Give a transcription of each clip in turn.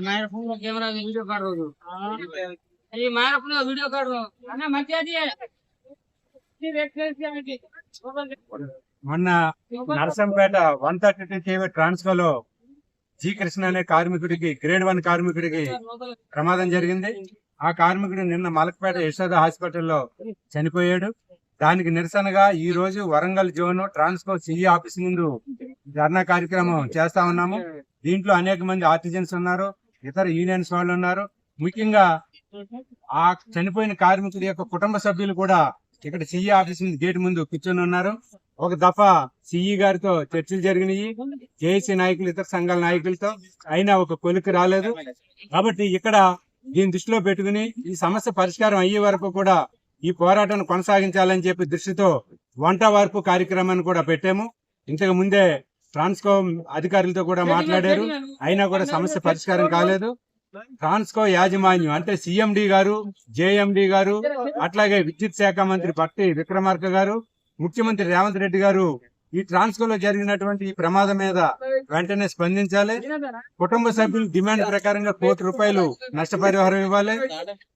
મારા phone camera video કાઢો છો એ મારા ફોન વિડીયો કાઢો અને મજા દે మొన్న Narsampet one thirty two TV transfer లో జి కృష్ణ అనే కార్మికుడికి గ్రేడ్ వన్ కార్మికుడికి ప్రమాదం జరిగింది. ఆ కార్మికుడు నిన్న మలకపేట యశోద హాస్పిటల్లో చనిపోయాడు. దానికి నిరసనగా ఈ రోజు Warangal zone Transco CE office ముందు ధర్నా కార్యక్రమం చేస్తా ఉన్నాము. దీంట్లో అనేక మంది ఆర్టిజన్స్ ఉన్నారు ఇతర యూనియన్స్ వాళ్ళు ఉన్నారు. ముఖ్యంగా ఆ చనిపోయిన కార్మికుడి యొక్క కుటుంబ సభ్యులు కూడా ఇక్కడ సిఈ ఆఫీస్ గేట్ ముందు కూర్చొని ఉన్నారు. ఒక దఫా సిఈ గారితో చర్చలు జరిగినాయి. జేఏసీ నాయకులు ఇతర సంఘాల నాయకులతో అయినా ఒక కొలికి రాలేదు. కాబట్టి ఇక్కడ దీని దృష్టిలో పెట్టుకుని ఈ సమస్య పరిష్కారం అయ్యే వరకు కూడా ఈ పోరాటాన్ని కొనసాగించాలని చెప్పి దృష్టితో వంట వార్పు కార్యక్రమాన్ని కూడా పెట్టాము. ఇంతకు ముందే ట్రాన్స్కో అధికారులతో కూడా మాట్లాడారు. అయినా కూడా సమస్య పరిష్కారం కాలేదు. ట్రాన్స్కో యాజమాన్యం అంటే సిఎండి గారు జేఎండి గారు అట్లాగే విద్యుత్ శాఖ మంత్రి పట్టి విక్రమార్క గారు ముఖ్యమంత్రి రేవంత్ రెడ్డి గారు ఈ ట్రాన్స్కోలో జరిగినటువంటి ఈ ప్రమాదం మీద వెంటనే స్పందించాలి. కుటుంబ సభ్యులు డిమాండ్ ప్రకారంగా కోటి రూపాయలు నష్టపరిహారం ఇవ్వాలి.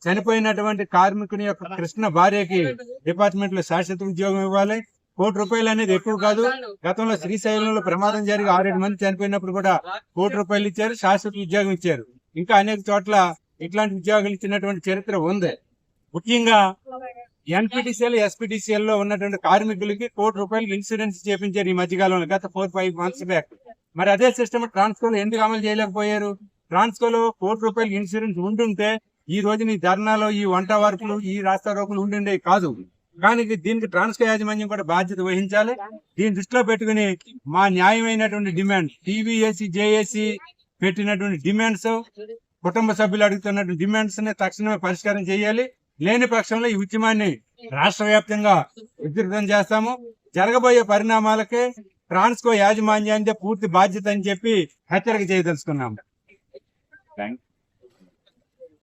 చనిపోయినటువంటి కార్మికుని యొక్క కృష్ణ భార్యకి డిపార్ట్మెంట్లో శాశ్వత ఉద్యోగం ఇవ్వాలి. కోటి రూపాయలు అనేది ఎక్కువ కాదు. గతంలో శ్రీశైలంలో ప్రమాదం జరిగి ఆరేడు మంది చనిపోయినప్పుడు కూడా కోటి రూపాయలు ఇచ్చారు శాశ్వత ఉద్యోగం ఇచ్చారు. ఇంకా అనేక చోట్ల ఇట్లాంటి ఉద్యోగాలు ఇచ్చినటువంటి చరిత్ర ఉంది. ముఖ్యంగా ఎన్పిటిసిఎల్ ఎస్పిటిసిఎల్లో ఉన్నటువంటి కార్మికులకి కోటి రూపాయలు ఇన్సూరెన్స్ చేపించారు ఈ మధ్యకాలంలో గత ఫోర్ ఫైవ్ మంత్స్ బ్యాక్ మరి అదే సిస్టమ్ ట్రాన్స్కోలో ఎందుకు అమలు చేయలేకపోయారు? ట్రాన్స్కోలో కోటి రూపాయలు ఇన్సూరెన్స్ ఉంటుంటే ఈ రోజు నీ ధర్నాలో ఈ వంట వార్పులు ఈ రాస్తా రోకులు ఉండిండే కాదు. కానీ దీనికి ట్రాన్స్కో యాజమాన్యం కూడా బాధ్యత వహించాలి. దీన్ని దృష్టిలో పెట్టుకుని మా న్యాయమైనటువంటి డిమాండ్ టీవీఏసీ జేఏసీ పెట్టినటువంటి డిమాండ్స్ కుటుంబ సభ్యులు అడుగుతున్నటువంటి డిమాండ్స్ని తక్షణమే పరిష్కారం చేయాలి. లేని పక్షంలో ఈ ఉద్యమాన్ని రాష్ట్ర వ్యాప్తంగా విస్తృతం చేస్తాము. జరగబోయే పరిణామాలకే ట్రాన్స్కో యాజమాన్యాన్ని పూర్తి బాధ్యత అని చెప్పి హెచ్చరిక చేయదలుచుకున్నాము.